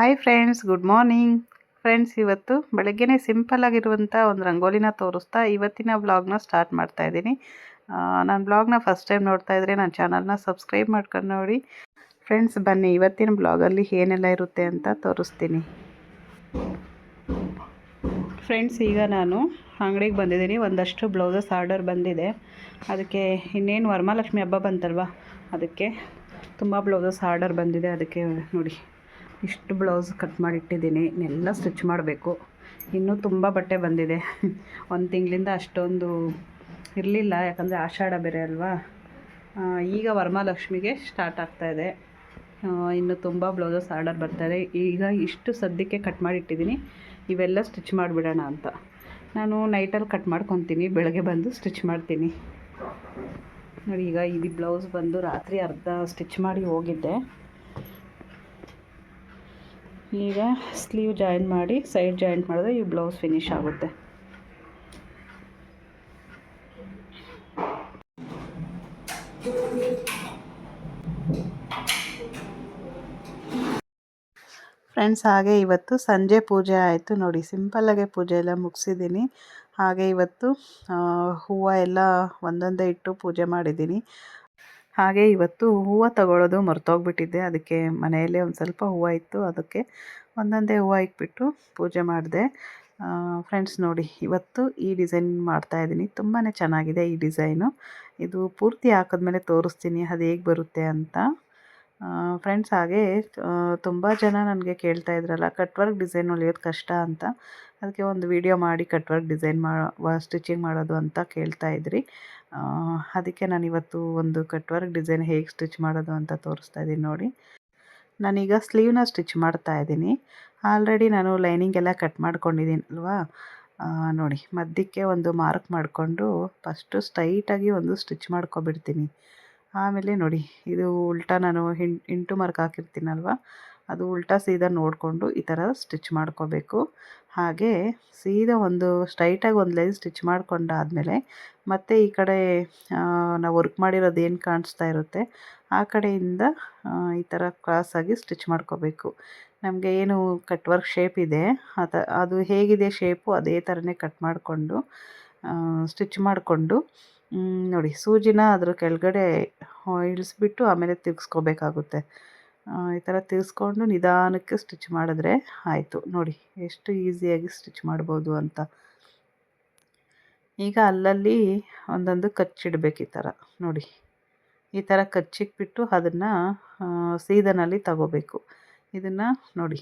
Hi friends good morning friends ಇವತ್ತು ಬೆಳಗ್ಗೆನೇ simple ಆಗಿರುವಂಥ ಒಂದು ರಂಗೋಲಿನ ತೋರಿಸ್ತಾ ಇವತ್ತಿನ ಬ್ಲಾಗ್ನ ಸ್ಟಾರ್ಟ್ ಮಾಡ್ತಾ ಇದ್ದೀನಿ. ನಾನು ಬ್ಲಾಗ್ನ ಫಸ್ಟ್ ಟೈಮ್ ನೋಡ್ತಾ ಇದ್ರೆ ನನ್ನ ಚಾನಲ್ನ ಸಬ್ಸ್ಕ್ರೈಬ್ ಮಾಡ್ಕೊಂಡು ನೋಡಿ. ಫ್ರೆಂಡ್ಸ್ ಬನ್ನಿ ಇವತ್ತಿನ ಬ್ಲಾಗಲ್ಲಿ ಏನೆಲ್ಲ ಇರುತ್ತೆ ಅಂತ ತೋರಿಸ್ತೀನಿ. ಫ್ರೆಂಡ್ಸ್ ಈಗ ನಾನು ಅಂಗಡಿಗೆ ಬಂದಿದ್ದೀನಿ. ಒಂದಷ್ಟು ಬ್ಲೌಸಸ್ ಆರ್ಡರ್ ಬಂದಿದೆ. ಅದಕ್ಕೆ ಇನ್ನೇನು ವರಮಹಾಲಕ್ಷ್ಮಿ ಹಬ್ಬ ಬಂತಲ್ವಾ? ಅದಕ್ಕೆ ತುಂಬ ಬ್ಲೌಸಸ್ ಆರ್ಡರ್ ಬಂದಿದೆ. ಅದಕ್ಕೆ ನೋಡಿ. ಇಷ್ಟು ಬ್ಲೌಸ್ ಕಟ್ ಮಾಡಿಟ್ಟಿದ್ದೀನಿ ಎಲ್ಲ ಸ್ಟಿಚ್ ಮಾಡಬೇಕು. ಇನ್ನೂ ತುಂಬ ಬಟ್ಟೆ ಬಂದಿದೆ. ಒಂದು ತಿಂಗಳಿಂದ ಅಷ್ಟೊಂದು ಇರಲಿಲ್ಲ, ಯಾಕಂದರೆ ಆಷಾಢ ಬೇರೆ ಅಲ್ವಾ? ಈಗ ವರಮಹಾಲಕ್ಷ್ಮಿಗೆ ಸ್ಟಾರ್ಟ್ ಆಗ್ತಾಯಿದೆ ಇನ್ನು ತುಂಬ ಬ್ಲೌಸಸ್ ಆರ್ಡರ್ ಬರ್ತಾಯಿದೆ ಈಗ ಇಷ್ಟು ಸದ್ಯಕ್ಕೆ ಕಟ್ ಮಾಡಿಟ್ಟಿದ್ದೀನಿ. ಇವೆಲ್ಲ ಸ್ಟಿಚ್ ಮಾಡಿಬಿಡೋಣ ಅಂತ. ನಾನು ನೈಟಲ್ಲಿ ಕಟ್ ಮಾಡ್ಕೊತೀನಿ, ಬೆಳಗ್ಗೆ ಬಂದು ಸ್ಟಿಚ್ ಮಾಡ್ತೀನಿ. ನೋಡಿ, ಈಗ ಇದು ಬ್ಲೌಸ್ ಬಂದು ರಾತ್ರಿ ಅರ್ಧ ಸ್ಟಿಚ್ ಮಾಡಿ ಹೋಗಿದ್ದೆ. ಈಗ ಸ್ಲೀವ್ ಜಾಯಿನ್ ಮಾಡಿ ಸೈಡ್ ಜಾಯಿಂಟ್ ಮಾಡಿದ್ರೆ ಈ ಬ್ಲೌಸ್ ಫಿನಿಶ್ ಆಗುತ್ತೆ. ಫ್ರೆಂಡ್ಸ್ ಹಾಗೆ ಇವತ್ತು ಸಂಜೆ ಪೂಜೆ ಆಯಿತು. ನೋಡಿ ಸಿಂಪಲ್ಲಾಗೆ ಪೂಜೆ ಎಲ್ಲ ಮುಗಿಸಿದ್ದೀನಿ. ಹಾಗೆ ಇವತ್ತು ಹೂವು ಎಲ್ಲ ಒಂದೊಂದೇ ಇಟ್ಟು ಪೂಜೆ ಮಾಡಿದ್ದೀನಿ. ಹಾಗೆ ಇವತ್ತು ಹೂವು ತಗೊಳ್ಳೋದು ಮರ್ತೋಗ್ಬಿಟ್ಟಿದ್ದೆ. ಅದಕ್ಕೆ ಮನೆಯಲ್ಲೇ ಒಂದು ಸ್ವಲ್ಪ ಹೂವು ಇತ್ತು. ಅದಕ್ಕೆ ಒಂದೊಂದೇ ಹೂವು ಇಟ್ಬಿಟ್ಟು ಪೂಜೆ ಮಾಡಿದೆ. ಫ್ರೆಂಡ್ಸ್ ನೋಡಿ, ಇವತ್ತು ಈ ಡಿಸೈನ್ ಮಾಡ್ತಾ ಇದ್ದೀನಿ. ತುಂಬಾ ಚೆನ್ನಾಗಿದೆ ಈ ಡಿಸೈನು ಇದು ಪೂರ್ತಿ ಹಾಕಿದ್ಮೇಲೆ ತೋರಿಸ್ತೀನಿ. ಅದು ಹೇಗೆ ಬರುತ್ತೆ ಅಂತ. ಫ್ರೆಂಡ್ಸ್ ಹಾಗೆ ತುಂಬ ಜನ ನನಗೆ ಕೇಳ್ತಾ ಇದ್ರಲ್ಲ ಕಟ್ ವರ್ಕ್ ಡಿಸೈನ್ ಹೊಲಿಯೋದು ಕಷ್ಟ ಅಂತ. ಅದಕ್ಕೆ ಒಂದು ವಿಡಿಯೋ ಮಾಡಿ ಕಟ್ ವರ್ಕ್ ಡಿಸೈನ್ ಮಾಡೋ ಸ್ಟಿಚಿಂಗ್ ಮಾಡೋದು ಅಂತ ಕೇಳ್ತಾ ಇದ್ರಿ. ಅದಕ್ಕೆ ನಾನು ಇವತ್ತು ಒಂದು ಕಟ್ ವರ್ಕ್ ಡಿಸೈನ್ ಹೇಗೆ ಸ್ಟಿಚ್ ಮಾಡೋದು ಅಂತ ತೋರಿಸ್ತಾ ಇದ್ದೀನಿ ನೋಡಿ. ನಾನೀಗ ಸ್ಲೀವ್ನ ಸ್ಟಿಚ್ ಮಾಡ್ತಾ ಇದ್ದೀನಿ. ಆಲ್ರೆಡಿ ನಾನು ಲೈನಿಂಗ್ ಎಲ್ಲ ಕಟ್ ಮಾಡ್ಕೊಂಡಿದ್ದೀನಿ ಅಲ್ವಾ? ನೋಡಿ, ಮಧ್ಯಕ್ಕೆ ಒಂದು ಮಾರ್ಕ್ ಮಾಡಿಕೊಂಡು ಫಸ್ಟು ಸ್ಟೈಟಾಗಿ ಒಂದು ಸ್ಟಿಚ್ ಮಾಡ್ಕೊಬಿಡ್ತೀನಿ. ಆಮೇಲೆ ನೋಡಿ, ಇದು ಉಲ್ಟಾ ನಾನು ಹಿಂ ಇಂಟು ಮಾರ್ಕ್ ಹಾಕಿರ್ತೀನಲ್ವ? ಅದು ಉಲ್ಟಾ ಸೀದಾ ನೋಡಿಕೊಂಡು ಈ ಥರ ಸ್ಟಿಚ್ ಮಾಡ್ಕೋಬೇಕು. ಹಾಗೆ ಸೀದಾ ಒಂದು ಸ್ಟ್ರೈಟಾಗಿ ಒಂದು ಲೈನ್ ಸ್ಟಿಚ್ ಮಾಡ್ಕೊಂಡಾದಮೇಲೆ ಮತ್ತೆ ಈ ಕಡೆ ನಾವು ವರ್ಕ್ ಮಾಡಿರೋದು ಏನು ಕಾಣಿಸ್ತಾ ಇರುತ್ತೆ, ಆ ಕಡೆಯಿಂದ ಈ ಥರ ಕ್ರಾಸಾಗಿ ಸ್ಟಿಚ್ ಮಾಡ್ಕೋಬೇಕು. ನಮಗೆ ಏನು ಕಟ್ ವರ್ಕ್ ಶೇಪ್ ಇದೆ, ಅದ, ಅದು ಹೇಗಿದೆ ಶೇಪು ಅದೇ ಥರನೇ ಕಟ್ ಮಾಡಿಕೊಂಡು ಸ್ಟಿಚ್ ಮಾಡಿಕೊಂಡು ನೋಡಿ ಸೂಜಿನ ಅದ್ರ ಕೆಳಗಡೆ ಇಳಿಸ್ಬಿಟ್ಟು ಆಮೇಲೆ ತಿರ್ಗಿಸ್ಕೋಬೇಕಾಗುತ್ತೆ. ಈ ಥರ ತಿಳಿಸ್ಕೊಂಡು ನಿಧಾನಕ್ಕೆ ಸ್ಟಿಚ್ ಮಾಡಿದ್ರೆ ಆಯಿತು. ನೋಡಿ, ಎಷ್ಟು ಈಸಿಯಾಗಿ ಸ್ಟಿಚ್ ಮಾಡ್ಬೋದು ಅಂತ. ಈಗ ಅಲ್ಲಲ್ಲಿ ಒಂದೊಂದು ಕಚ್ಚಿಡ್ಬೇಕು ಈ ಥರ ನೋಡಿ, ಈ ಥರ ಕಚ್ಚಿಕ್ಬಿಟ್ಟು ಅದನ್ನು ಸೀದನಲ್ಲಿ ತಗೋಬೇಕು. ಇದನ್ನು ನೋಡಿ,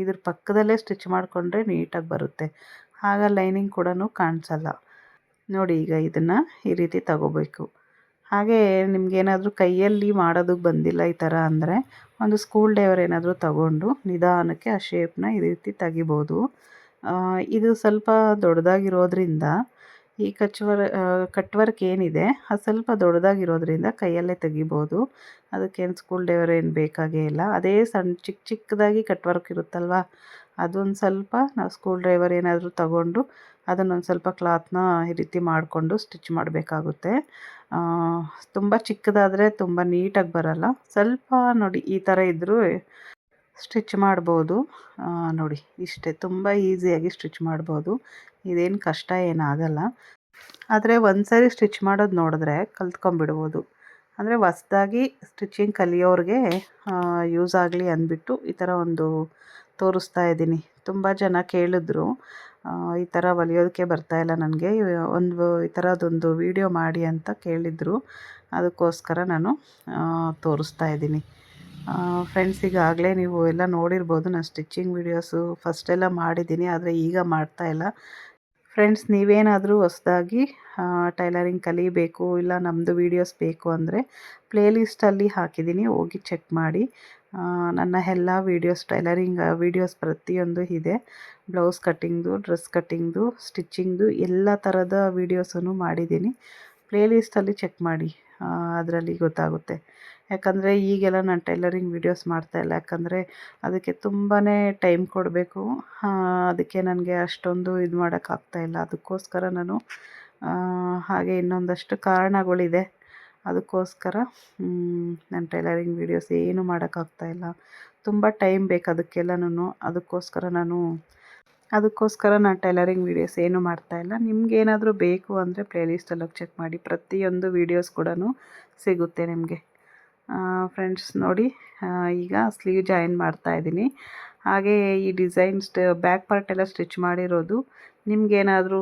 ಇದ್ರ ಪಕ್ಕದಲ್ಲೇ ಸ್ಟಿಚ್ ಮಾಡಿಕೊಂಡ್ರೆ ನೀಟಾಗಿ ಬರುತ್ತೆ. ಆಗ ಲೈನಿಂಗ್ ಕೂಡ ಕಾಣಿಸಲ್ಲ. ನೋಡಿ, ಈಗ ಇದನ್ನು ಈ ರೀತಿ ತಗೋಬೇಕು. ಹಾಗೆ ನಿಮ್ಗೇನಾದರೂ ಕೈಯಲ್ಲಿ ಮಾಡೋದಕ್ಕೆ ಬಂದಿಲ್ಲ ಈ ಥರ ಅಂದರೆ ಒಂದು ಸ್ಕೂಲ್ ಡೇವರ್ ಏನಾದರೂ ತಗೊಂಡು ನಿಧಾನಕ್ಕೆ ಆ ಶೇಪ್ನ ಈ ರೀತಿ ತೆಗಿಬೋದು. ಇದು ಸ್ವಲ್ಪ ದೊಡ್ಡದಾಗಿರೋದ್ರಿಂದ ಈ ಕಚ್ವರ್ ಕಟ್ ವರ್ಕ್ ಏನಿದೆ ಅದು ಸ್ವಲ್ಪ ದೊಡ್ಡದಾಗಿರೋದ್ರಿಂದ ಕೈಯಲ್ಲೇ ತೆಗಿಬೋದು. ಅದಕ್ಕೇನು ಸ್ಕೂಲ್ ಡೇವರ್ ಏನು ಬೇಕಾಗೇ ಇಲ್ಲ. ಅದೇ ಸಣ್ಣ ಚಿಕ್ಕ ಚಿಕ್ಕದಾಗಿ ಕಟ್ ವರ್ಕ್ ಇರುತ್ತಲ್ವ? ಅದೊಂದು ಸ್ವಲ್ಪ ನಾವು ಸ್ಕೂಲ್ ಡ್ರೈವರ್ ಏನಾದರೂ ತಗೊಂಡು ಅದನ್ನೊಂದು ಸ್ವಲ್ಪ ಕ್ಲಾತ್ನ ಈ ರೀತಿ ಮಾಡಿಕೊಂಡು ಸ್ಟಿಚ್ ಮಾಡಬೇಕಾಗುತ್ತೆ. ತುಂಬ ಚಿಕ್ಕದಾದರೆ ತುಂಬ ನೀಟಾಗಿ ಬರಲ್ಲ. ಸ್ವಲ್ಪ ನೋಡಿ, ಈ ಥರ ಇದ್ದರೂ ಸ್ಟಿಚ್ ಮಾಡ್ಬೋದು. ನೋಡಿ, ಇಷ್ಟೇ, ತುಂಬ ಈಸಿಯಾಗಿ ಸ್ಟಿಚ್ ಮಾಡ್ಬೋದು. ಇದೇನು ಕಷ್ಟ ಏನಾಗಲ್ಲ. ಆದರೆ ಒಂದು ಸಾರಿ ಸ್ಟಿಚ್ ಮಾಡೋದು ನೋಡಿದ್ರೆ ಕಲ್ತ್ಕೊಂಬಿಡ್ಬೋದು ಅಂದರೆ ಹೊಸ್ದಾಗಿ ಸ್ಟಿಚಿಂಗ್ ಕಲಿಯೋರಿಗೆ ಯೂಸ್ ಆಗಲಿ ಅಂದ್ಬಿಟ್ಟು ಈ ಥರ ಒಂದು ತೋರಿಸ್ತಾ ಇದ್ದೀನಿ. ತುಂಬ ಜನ ಕೇಳಿದ್ರು. ಈ ಥರ ಹೊಲಿಯೋದಕ್ಕೆ ಇಲ್ಲ ನನಗೆ. ಒಂದು ಈ ಥರದ್ದೊಂದು ವಿಡಿಯೋ ಮಾಡಿ ಅಂತ ಕೇಳಿದರು. ಅದಕ್ಕೋಸ್ಕರ ನಾನು ತೋರಿಸ್ತಾ ಇದ್ದೀನಿ. ಫ್ರೆಂಡ್ಸ್ ಈಗಾಗಲೇ ನೀವು ಎಲ್ಲ ನೋಡಿರ್ಬೋದು, ನಾನು ಸ್ಟಿಚ್ಚಿಂಗ್ ವೀಡಿಯೋಸು ಫಸ್ಟೆಲ್ಲ ಮಾಡಿದ್ದೀನಿ, ಆದರೆ ಈಗ ಮಾಡ್ತಾ ಇಲ್ಲ. ಫ್ರೆಂಡ್ಸ್ ನೀವೇನಾದರೂ ಹೊಸದಾಗಿ ಟೈಲರಿಂಗ್ ಕಲಿಬೇಕು, ಇಲ್ಲ ನಮ್ಮದು ವೀಡಿಯೋಸ್ ಬೇಕು ಅಂದರೆ ಪ್ಲೇಲಿಸ್ಟಲ್ಲಿ ಹಾಕಿದ್ದೀನಿ, ಹೋಗಿ ಚೆಕ್ ಮಾಡಿ. ನನ್ನ ಎಲ್ಲ ವೀಡಿಯೋಸ್ ಟೈಲರಿಂಗ್ ವೀಡಿಯೋಸ್ ಪ್ರತಿಯೊಂದು ಇದೆ. ಬ್ಲೌಸ್ ಕಟ್ಟಿಂಗ್ದು, ಡ್ರೆಸ್ ಕಟ್ಟಿಂಗ್ದು, ಸ್ಟಿಚ್ಚಿಂಗ್ದು ಎಲ್ಲ ಥರದ ವೀಡಿಯೋಸನ್ನು ಮಾಡಿದ್ದೀನಿ. ಪ್ಲೇಲಿಸ್ಟಲ್ಲಿ ಚೆಕ್ ಮಾಡಿ ಅದರಲ್ಲಿ ಗೊತ್ತಾಗುತ್ತೆ. ಯಾಕಂದರೆ ಈಗೆಲ್ಲ ನಾನು ಟೈಲರಿಂಗ್ ವೀಡಿಯೋಸ್ ಮಾಡ್ತಾಯಿಲ್ಲ ಯಾಕಂದರೆ ಅದಕ್ಕೆ ತುಂಬಾ ಟೈಮ್ ಕೊಡಬೇಕು. ಅದಕ್ಕೆ ನನಗೆ ಅಷ್ಟೊಂದು ಇದು ಮಾಡೋಕ್ಕಾಗ್ತಾಯಿಲ್ಲ ಅದಕ್ಕೋಸ್ಕರ ನಾನು ಹಾಗೆ ಇನ್ನೊಂದಷ್ಟು ಕಾರಣಗಳಿದೆ. ಅದಕ್ಕೋಸ್ಕರ ನಾನು ಟೈಲರಿಂಗ್ ವೀಡಿಯೋಸ್ ಏನೂ ಮಾಡೋಕ್ಕಾಗ್ತಾಯಿಲ್ಲ ತುಂಬ ಟೈಮ್ ಬೇಕು ಅದಕ್ಕೆಲ್ಲನೂ ಅದಕ್ಕೋಸ್ಕರ ನಾನು ಅದಕ್ಕೋಸ್ಕರ ನಾನು ಟೈಲರಿಂಗ್ ವೀಡಿಯೋಸ್ ಏನೂ ಮಾಡ್ತಾಯಿಲ್ಲ ನಿಮಗೇನಾದರೂ ಬೇಕು ಅಂದರೆ ಪ್ಲೇಲಿಸ್ಟಲ್ಲಿ ಹೋಗಿ ಚೆಕ್ ಮಾಡಿ. ಪ್ರತಿಯೊಂದು ವೀಡಿಯೋಸ್ ಕೂಡ ಸಿಗುತ್ತೆ ನಿಮಗೆ. ಫ್ರೆಂಡ್ಸ್ ನೋಡಿ ಈಗ ಸ್ಲೀವ್ ಜಾಯಿನ್ ಮಾಡ್ತಾ ಇದ್ದೀನಿ. ಹಾಗೆ ಈ ಡಿಸೈನ್ಸ್ ಬ್ಯಾಕ್ ಪಾರ್ಟ್ ಎಲ್ಲ ಸ್ಟಿಚ್ ಮಾಡಿರೋದು. ನಿಮಗೇನಾದರೂ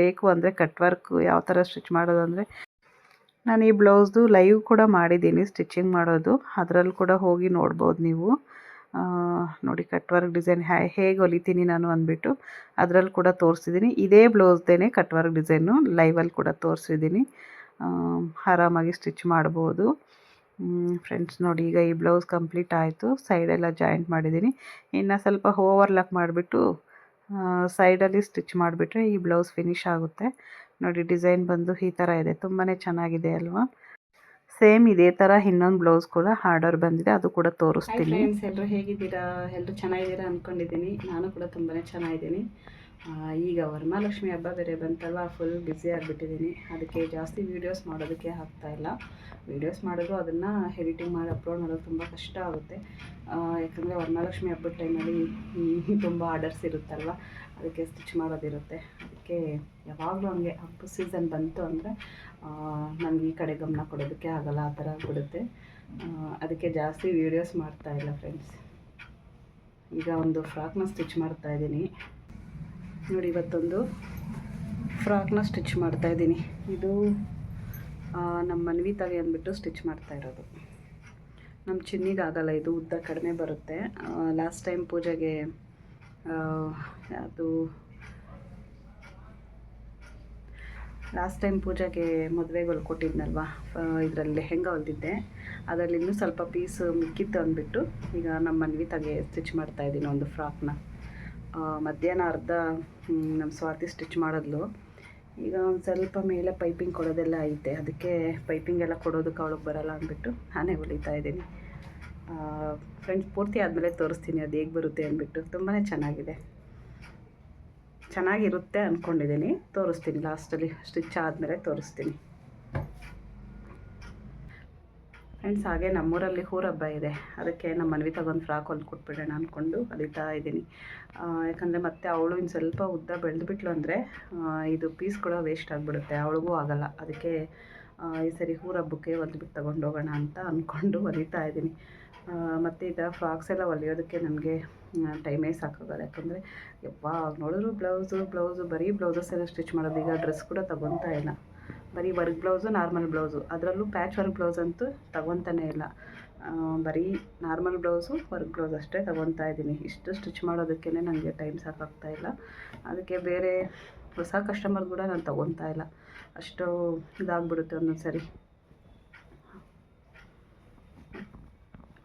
ಬೇಕು ಅಂದರೆ ಕಟ್ ವರ್ಕ್ ಯಾವ ಥರ ಸ್ಟಿಚ್ ಮಾಡೋದು ಅಂದರೆ ನಾನು ಈ ಬ್ಲೌಸ್ದು ಲೈವ್ ಕೂಡ ಮಾಡಿದ್ದೀನಿ ಸ್ಟಿಚಿಂಗ್ ಮಾಡೋದು. ಅದರಲ್ಲಿ ಕೂಡ ಹೋಗಿ ನೋಡ್ಬೋದು ನೀವು. ನೋಡಿ ಕಟ್ ವರ್ಕ್ ಡಿಸೈನ್ ಹ್ಯಾ ಹೇಗೆ ಹೊಲಿತೀನಿ ನಾನು ಅಂದ್ಬಿಟ್ಟು ಅದರಲ್ಲಿ ಕೂಡ ತೋರಿಸಿದ್ದೀನಿ ಇದೇ ಬ್ಲೌಸ್ದೇ ಕಟ್ ವರ್ಕ್ ಡಿಸೈನು ಲೈವಲ್ಲಿ ಕೂಡ ತೋರಿಸಿದ್ದೀನಿ ಆರಾಮಾಗಿ ಸ್ಟಿಚ್ ಮಾಡ್ಬೋದು. ಫ್ರೆಂಡ್ಸ್ ನೋಡಿ ಈಗ ಈ ಬ್ಲೌಸ್ ಕಂಪ್ಲೀಟ್ ಆಯಿತು. ಸೈಡೆಲ್ಲ ಜಾಯಿಂಟ್ ಮಾಡಿದ್ದೀನಿ ಇನ್ನು ಸ್ವಲ್ಪ ಓವರ್ಲಾಕ್ ಮಾಡಿಬಿಟ್ಟು ಸೈಡಲ್ಲಿ ಸ್ಟಿಚ್ ಮಾಡಿಬಿಟ್ರೆ ಈ ಬ್ಲೌಸ್ ಫಿನಿಶ್ ಆಗುತ್ತೆ. ನೋಡಿ ಡಿಸೈನ್ ಬಂದು ಈ ಥರ ಇದೆ. ತುಂಬಾ ಚೆನ್ನಾಗಿದೆ ಅಲ್ವಾ? ಸೇಮ್ ಇದೇ ಥರ ಇನ್ನೊಂದು ಬ್ಲೌಸ್ ಕೂಡ ಆರ್ಡರ್ ಬಂದಿದೆ ಅದು ಕೂಡ ತೋರಿಸ್ತೀನಿ. ಫ್ರೆಂಡ್ಸ್ ಎಲ್ಲರೂ ಹೇಗಿದ್ದೀರಾ? ಎಲ್ಲರೂ ಚೆನ್ನಾಗಿದ್ದೀರಾ ಅನ್ಕೊಂಡಿದ್ದೀನಿ. ನಾನು ಕೂಡ ತುಂಬಾ ಚೆನ್ನಾಗಿದ್ದೀನಿ. ಈಗ ವರಮಹಾಲಕ್ಷ್ಮಿ ಹಬ್ಬ ಬೇರೆ ಬಂತಲ್ವ ಫುಲ್ ಬ್ಯುಸಿ ಆಗಿಬಿಟ್ಟಿದ್ದೀನಿ. ಅದಕ್ಕೆ ಜಾಸ್ತಿ ವೀಡಿಯೋಸ್ ಮಾಡೋದಕ್ಕೆ ಆಗ್ತಾಯಿಲ್ಲ ವೀಡಿಯೋಸ್ ಮಾಡೋದು ಅದನ್ನು ಎಡಿಟಿಂಗ್ ಮಾಡಿ ಅಪ್ಲೋಡ್ ಮಾಡೋದು ತುಂಬ ಕಷ್ಟ ಆಗುತ್ತೆ. ಯಾಕಂದರೆ ವರಮಹಾಲಕ್ಷ್ಮಿ ಹಬ್ಬದ ಟೈಮಲ್ಲಿ ತುಂಬ ಆರ್ಡರ್ಸ್ ಇರುತ್ತಲ್ವ? ಅದಕ್ಕೆ ಸ್ಟಿಚ್ ಮಾಡೋದಿರುತ್ತೆ. ಅದಕ್ಕೆ ಯಾವಾಗಲೂ ಹಂಗೆ ಹಬ್ಬ ಸೀಸನ್ ಬಂತು ಅಂದರೆ ನನಗೆ ಈ ಕಡೆ ಗಮನ ಕೊಡೋದಕ್ಕೆ ಆಗಲ್ಲ, ಆ ಥರ ಆಗ್ಬಿಡುತ್ತೆ. ಅದಕ್ಕೆ ಜಾಸ್ತಿ ವೀಡಿಯೋಸ್ ಮಾಡ್ತಾ ಇಲ್ಲ ಫ್ರೆಂಡ್ಸ್ ಈಗ ಒಂದು ಫ್ರಾಕ್ನ ಸ್ಟಿಚ್ ಮಾಡ್ತಾ ಇದ್ದೀನಿ. ನೋಡಿ, ಇವತ್ತೊಂದು ಫ್ರಾಕ್ನ ಸ್ಟಿಚ್ ಮಾಡ್ತಾ ಇದ್ದೀನಿ. ಇದು ನಮ್ಮ ಮನ್ವಿತಾಗೆ ಅಂದ್ಬಿಟ್ಟು ಸ್ಟಿಚ್ ಮಾಡ್ತಾ ಇರೋದು. ನಮ್ಮ ಚಿನ್ನಿಗೆ ಆಗಲ್ಲ, ಇದು ಉದ್ದ ಕಡಿಮೆ ಬರುತ್ತೆ. ಲಾಸ್ಟ್ ಟೈಮ್ ಪೂಜೆಗೆ ಅದು ಲಾಸ್ಟ್ ಟೈಮ್ ಪೂಜೆಗೆ ಮದುವೆಗೆ ಹೊಲ್ಕೊಟ್ಟಿದ್ನಲ್ವ ಇದರಲ್ಲಿ ಲೆಹೆಂಗ ಹೊಲ್ದಿದ್ದೆ? ಅದರಲ್ಲಿ ಇನ್ನೂ ಸ್ವಲ್ಪ ಪೀಸ್ ಮಿಕ್ಕಿತ್ತು ಅಂದ್ಬಿಟ್ಟು ಈಗ ನಮ್ಮ ಮನ್ವಿತಾಗೆ ಸ್ಟಿಚ್ ಮಾಡ್ತಾಯಿದ್ದೀನಿ ಒಂದು ಫ್ರಾಕ್ನ ಮಧ್ಯಾಹ್ನ ಅರ್ಧ ನಮ್ಮ ಸ್ವಾತಿ ಸ್ಟಿಚ್ ಮಾಡಿದ್ಲು. ಈಗ ಒಂದು ಸ್ವಲ್ಪ ಮೇಲೆ ಪೈಪಿಂಗ್ ಕೊಡೋದೆಲ್ಲ ಐತೆ. ಅದಕ್ಕೆ ಪೈಪಿಂಗ್ ಎಲ್ಲ ಕೊಡೋದಕ್ಕೆ ಅವಳಿಗೆ ಬರಲ್ಲ ಅಂದ್ಬಿಟ್ಟು ನಾನೇ ಹೊಲಿತಾ ಇದ್ದೀನಿ. ಫ್ರೆಂಡ್ಸ್ ಪೂರ್ತಿ ಆದಮೇಲೆ ತೋರಿಸ್ತೀನಿ ಅದು ಹೇಗೆ ಬರುತ್ತೆ ಅಂದ್ಬಿಟ್ಟು. ತುಂಬಾ ಚೆನ್ನಾಗಿದೆ. ಚೆನ್ನಾಗಿರುತ್ತೆ ಅಂದ್ಕೊಂಡಿದ್ದೀನಿ ತೋರಿಸ್ತೀನಿ ಲಾಸ್ಟಲ್ಲಿ ಸ್ಟಿಚ್ ಆದಮೇಲೆ ತೋರಿಸ್ತೀನಿ. ಫ್ರೆಂಡ್ಸ್ ಹಾಗೆ ನಮ್ಮೂರಲ್ಲಿ ಹೂರಬ್ಬ ಇದೆ. ಅದಕ್ಕೆ ನಮ್ಮ ಮನವಿ ತಗೊಂಡು ಫ್ರಾಕ್ ಹೊಲ್ದು ಕೊಟ್ಬಿಡೋಣ ಅಂದ್ಕೊಂಡು ಹೊಲಿತಾ ಇದ್ದೀನಿ. ಯಾಕಂದರೆ ಮತ್ತೆ ಅವಳು ಇನ್ನು ಸ್ವಲ್ಪ ಉದ್ದ ಬೆಳೆದುಬಿಟ್ಲು ಅಂದರೆ ಇದು ಪೀಸ್ ಕೂಡ ವೇಸ್ಟ್ ಆಗಿಬಿಡುತ್ತೆ. ಅವಳಿಗೂ ಆಗೋಲ್ಲ. ಅದಕ್ಕೆ ಈ ಸರಿ ಹೂರಬ್ಬಕ್ಕೆ ಬಿಟ್ಟು ಹೋಗೋಣ ಅಂತ ಅಂದ್ಕೊಂಡು ಹೊಲಿತಾ ಇದ್ದೀನಿ. ಮತ್ತು ಈ ಥರ ಫ್ರಾಕ್ಸ್ ಎಲ್ಲ ಹೊಲಿಯೋದಕ್ಕೆ ನನಗೆ ಟೈಮೇ ಸಾಕಾಗಲ್ಲ. ಯಾಕಂದರೆ ಯಾವಾಗ ನೋಡಿದ್ರು ಬ್ಲೌಸು ಬ್ಲೌಸು ಬರೀ ಬ್ಲೌಸಸ್ ಎಲ್ಲ ಸ್ಟಿಚ್ ಮಾಡೋದು. ಈಗ ಡ್ರೆಸ್ ಕೂಡ ತೊಗೊತಾ ಇಲ್ಲ. ಬರೀ ವರ್ಕ್ ಬ್ಲೌಸು ನಾರ್ಮಲ್ ಬ್ಲೌಸು ಅದರಲ್ಲೂ ಪ್ಯಾಚ್ ವರ್ಕ್ ಬ್ಲೌಸ್ ಅಂತೂ ತೊಗೊತಾನೇ ಇಲ್ಲ. ಬರೀ ನಾರ್ಮಲ್ ಬ್ಲೌಸು ವರ್ಕ್ ಬ್ಲೌಸ್ ಅಷ್ಟೇ ತೊಗೊತಾ ಇದ್ದೀನಿ. ಇಷ್ಟು ಸ್ಟಿಚ್ ಮಾಡೋದಕ್ಕೇ ನನಗೆ ಟೈಮ್ ಸಾಕಾಗ್ತಾ ಇಲ್ಲ. ಅದಕ್ಕೆ ಬೇರೆ ಹೊಸ ಕಸ್ಟಮರ್ ಕೂಡ ನಾನು ತೊಗೊತಾ ಇಲ್ಲ. ಅಷ್ಟು ಇದಾಗ್ಬಿಡುತ್ತೆ ಒಂದೊಂದು ಸರಿ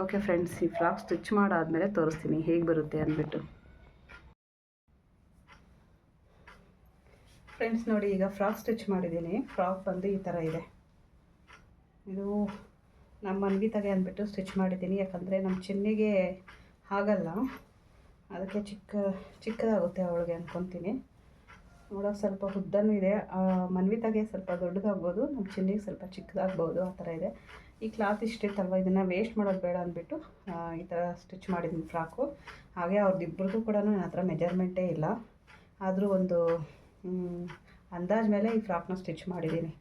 ಓಕೆ ಫ್ರೆಂಡ್ಸ್ ಈ ಫ್ರಾಕ್ ಸ್ಟಿಚ್ ಮಾಡಾದಮೇಲೆ ತೋರಿಸ್ತೀನಿ. ಹೇಗೆ ಬರುತ್ತೆ ಅಂದ್ಬಿಟ್ಟು. ಫ್ರೆಂಡ್ಸ್ ನೋಡಿ, ಈಗ ಫ್ರಾಕ್ ಸ್ಟಿಚ್ ಮಾಡಿದ್ದೀನಿ. ಫ್ರಾಕ್ ಬಂದು ಈ ಥರ ಇದೆ. ಇದು ನಮ್ಮ ಅನ್ವಿತಾಗೆ ಅಂದ್ಬಿಟ್ಟು ಸ್ಟಿಚ್ ಮಾಡಿದ್ದೀನಿ. ಯಾಕಂದರೆ ನಮ್ಮ ಚಿನ್ನಿಗೆ ಆಗಲ್ಲ ಅದಕ್ಕೆ ಚಿಕ್ಕ, ಚಿಕ್ಕದಾಗುತ್ತೆ ಅವಳಿಗೆ ಅಂದ್ಕೊತೀನಿ ನೋಡೋಕೆ ಸ್ವಲ್ಪ ಉದ್ದನೂ ಇದೆ. ಮನ್ವಿತಾಗೆ ಸ್ವಲ್ಪ ದೊಡ್ಡದಾಗ್ಬೋದು. ನಮ್ಮ ಚಿನ್ನಿಗೆ ಸ್ವಲ್ಪ ಚಿಕ್ಕದಾಗ್ಬೋದು. ಆ ಥರ ಇದೆ. ಈ ಕ್ಲಾತ್ ಇಷ್ಟಿತ್ತಲ್ವ? ಇದನ್ನು ವೇಸ್ಟ್ ಮಾಡೋದು ಬೇಡ ಅಂದ್ಬಿಟ್ಟು ಈ ಥರ ಸ್ಟಿಚ್ ಮಾಡಿದ್ದೀನಿ ಫ್ರಾಕು. ಹಾಗೆ ಅವ್ರದ್ದಿಬ್ಬರಿಗೂ ಕೂಡ ನನ್ನ ಹತ್ರ ಮೆಜರ್ಮೆಂಟೇ ಇಲ್ಲ. ಆದರೂ ಒಂದು ಅಂದಾಜ ಮೇಲೆ ಈ ಫ್ರಾಕ್ನ ಸ್ಟಿಚ್ ಮಾಡಿದ್ದೀನಿ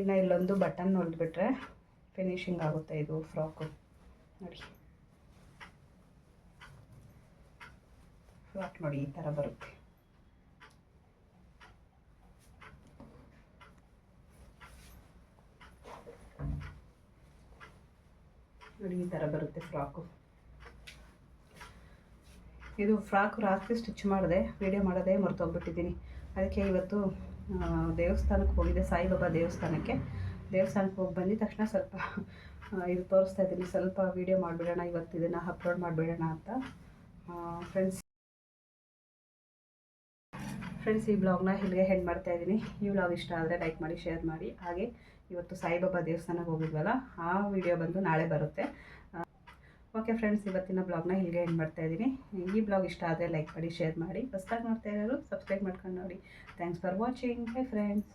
ಇನ್ನು ಇಲ್ಲೊಂದು ಬಟನ್ ಹೊಲ್ದ್ಬಿಟ್ರೆ ಫಿನಿಶಿಂಗ್ ಆಗುತ್ತೆ ಇದು ಫ್ರಾಕು. ನೋಡಿ. ಫ್ರಾಕ್ ನೋಡಿ, ಈ ಥರ ಬರುತ್ತೆ ನೋಡಿ ಈ ಥರ ಬರುತ್ತೆ ಫ್ರಾಕು. ಇದು ಫ್ರಾಕ್ ರಾತ್ರಿ ಸ್ಟಿಚ್ ಮಾಡಿದೆ, ವೀಡಿಯೋ ಮಾಡೋದೇ ಮರ್ತೋಗ್ಬಿಟ್ಟಿದ್ದೀನಿ. ಅದಕ್ಕೆ ಇವತ್ತು ದೇವಸ್ಥಾನಕ್ಕೆ ಹೋಗಿದ್ದೆ, ಸಾಯಿಬಾಬಾ ದೇವಸ್ಥಾನಕ್ಕೆ. ದೇವಸ್ಥಾನಕ್ಕೆ ಹೋಗಿ ಬಂದಿದ ತಕ್ಷಣ ಸ್ವಲ್ಪ ಇದು ತೋರಿಸ್ತಾ ಇದ್ದೀನಿ. ಸ್ವಲ್ಪ ವೀಡಿಯೋ ಮಾಡಿಬಿಡೋಣ, ಇವತ್ತು ಇದನ್ನು ಅಪ್ಲೋಡ್ ಮಾಡಿಬಿಡೋಣ ಅಂತ. ಫ್ರೆಂಡ್ಸ್ ಫ್ರೆಂಡ್ಸ್ ಈ ಬ್ಲಾಗ್ನ ಇಲ್ಲಿಗೆ ಹೆಂಡ್ ಮಾಡ್ತಾ ಇದ್ದೀನಿ. ಈ ಬ್ಲಾಗ್ ಇಷ್ಟ ಆದರೆ ಲೈಕ್ ಮಾಡಿ ಶೇರ್ ಮಾಡಿ. ಹಾಗೆ, ಇವತ್ತು ಸಾಯಿಬಾಬಾ ದೇವಸ್ಥಾನಕ್ಕೆ ಹೋಗಿದ್ವಲ್ಲ, ಆ ವಿಡಿಯೋ ಬಂದು ನಾಳೆ ಬರುತ್ತೆ. ಓಕೆ ಫ್ರೆಂಡ್ಸ್, ಇವತ್ತಿನ ಬ್ಲಾಗ್ನ ಹೀಗೆ ಎಂಡ್ ಮಾಡ್ತಾ ಇದ್ದೀನಿ. ಈ ಬ್ಲಾಗ್ ಇಷ್ಟ ಆದರೆ ಲೈಕ್ ಮಾಡಿ ಶೇರ್ ಮಾಡಿ. ಹೊಸ್ದಾಗಿ ನೋಡ್ತಾ ಇರೋರು ಸಬ್ಸ್ಕ್ರೈಬ್ ಮಾಡ್ಕೊಂಡು ನೋಡಿ. Thanks for watching hi friends